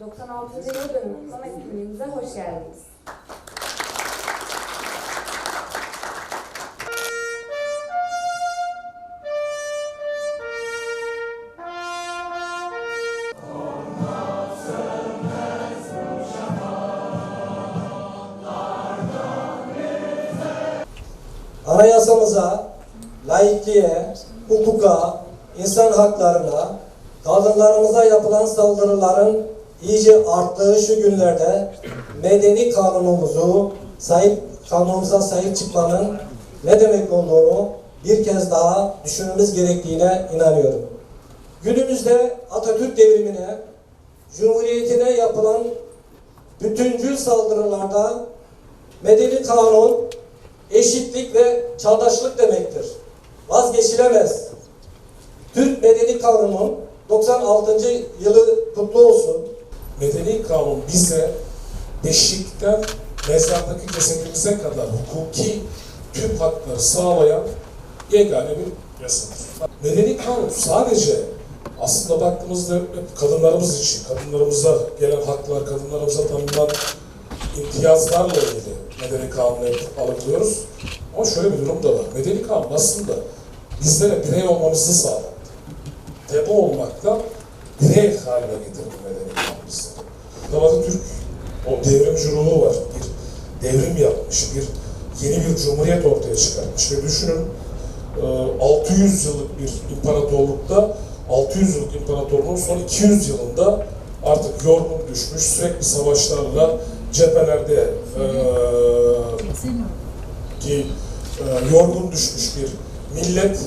96. yıl dönümü kutlama etkinliğimize hoş geldiniz. Anayasamıza, laikliğe, hukuka, insan haklarına, kadınlarımıza yapılan saldırıların iyice arttığı şu günlerde medeni kanunumuzu sahip kanunumuza sahip çıkmanın ne demek olduğunu bir kez daha düşünmemiz gerektiğine inanıyorum. Günümüzde Atatürk devrimine, Cumhuriyetine yapılan bütüncül saldırılarda medeni kanun eşitlik ve çağdaşlık demektir. Vazgeçilemez. Türk Medeni Kanunu'nun 96. yılı kutlu olsun. Medeni kanun bize beşikten mezardaki cesedimize kadar hukuki tüm hakları sağlayan yegane bir yasadır. Medeni kanun sadece aslında baktığımızda kadınlarımız için, kadınlarımıza gelen haklar, kadınlarımıza tanınan imtiyazlarla ilgili medeni kanunu algılıyoruz. Ama şöyle bir durum da var. Medeni kanun aslında bizlere birey olmamızı sağladı. Tebe olmaktan birey haline kanun bizleri. Tabii Türk o devrimci ruhu var. Bir devrim yapmış, bir yeni bir cumhuriyet ortaya çıkarmış. Ve düşünün e, 600 yıllık bir imparatorlukta 600 yıllık imparatorluğun son 200 yılında artık yorgun düşmüş, sürekli savaşlarla cephelerde e, ki e, yorgun düşmüş bir millet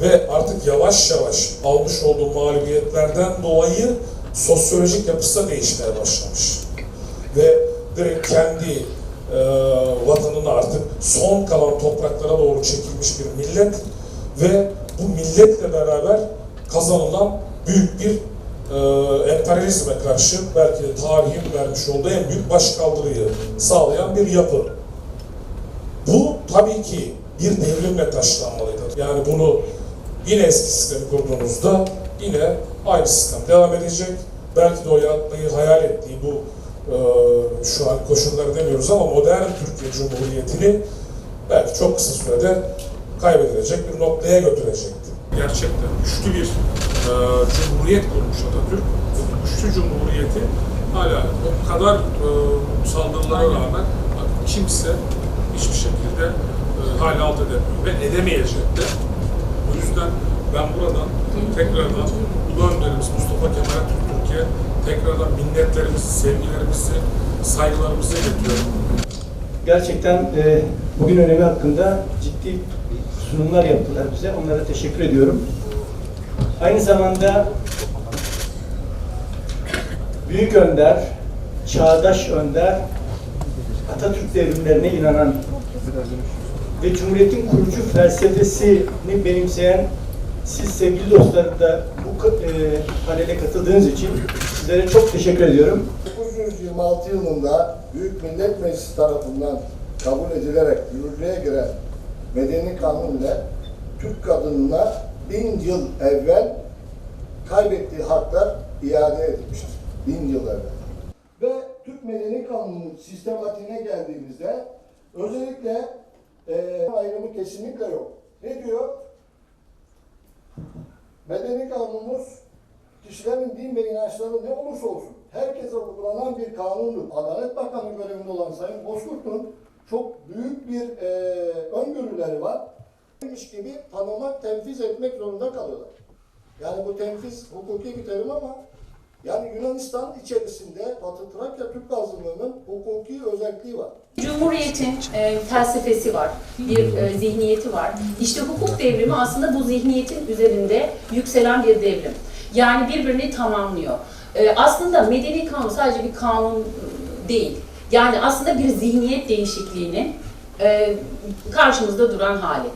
ve artık yavaş yavaş almış olduğu mağlubiyetlerden dolayı sosyolojik yapısı da değişmeye başlamış. Ve direkt kendi e, vatanına artık son kalan topraklara doğru çekilmiş bir millet ve bu milletle beraber kazanılan büyük bir e, emperyalizme karşı belki de tarihin vermiş olduğu en büyük başkaldırıyı sağlayan bir yapı. Bu tabii ki bir devrimle taşlanmalıydı. Yani bunu yine eski sistemi kurduğunuzda yine aynı sistem devam edecek. Belki de o yapmayı hayal ettiği bu e, şu an koşulları demiyoruz ama modern Türkiye Cumhuriyeti'ni belki çok kısa sürede kaybedilecek bir noktaya götürecekti. Gerçekten güçlü bir e, cumhuriyet kurmuş Atatürk. Güçlü cumhuriyeti hala o kadar e, saldırılara rağmen kimse hiçbir şekilde e, hala alt edemiyor ve edemeyecek de. O yüzden ben buradan tekrardan Ulu Önderimiz Mustafa Kemal Atatürk'e tekrardan minnetlerimizi, sevgilerimizi, saygılarımızı iletiyorum. Gerçekten e, bugün önemi hakkında ciddi sunumlar yaptılar bize. Onlara teşekkür ediyorum. Aynı zamanda Büyük Önder, Çağdaş Önder, Atatürk devrimlerine inanan ve Cumhuriyet'in kurucu felsefesini benimseyen siz sevgili dostlarım da bu e, panele katıldığınız için sizlere çok teşekkür ediyorum. 1926 yılında Büyük Millet Meclisi tarafından kabul edilerek yürürlüğe giren Medeni Kanun ile Türk kadınına bin yıl evvel kaybettiği haklar iade edilmiştir. Bin yıl evvel. Ve Türk Medeni Kanunu'nun sistematiğine geldiğimizde özellikle e, ayrımı kesinlikle yok. Ne diyor? Medeni kanunumuz kişilerin din ve inançları ne olursa olsun herkese uygulanan bir kanundur. Adalet Bakanı görevinde olan Sayın Bozkurt'un çok büyük bir e, öngörüleri var. Demiş gibi tanımak, tenfiz etmek zorunda kalıyorlar. Yani bu tenfiz hukuki bir terim ama yani Yunanistan içerisinde Batı Trakya Türk azınlığının hukuki özelliği var. Cumhuriyetin e, felsefesi var, bir e, zihniyeti var. İşte hukuk devrimi aslında bu zihniyetin üzerinde yükselen bir devrim. Yani birbirini tamamlıyor. E, aslında medeni kanun sadece bir kanun değil. Yani aslında bir zihniyet değişikliğinin e, karşımızda duran hali.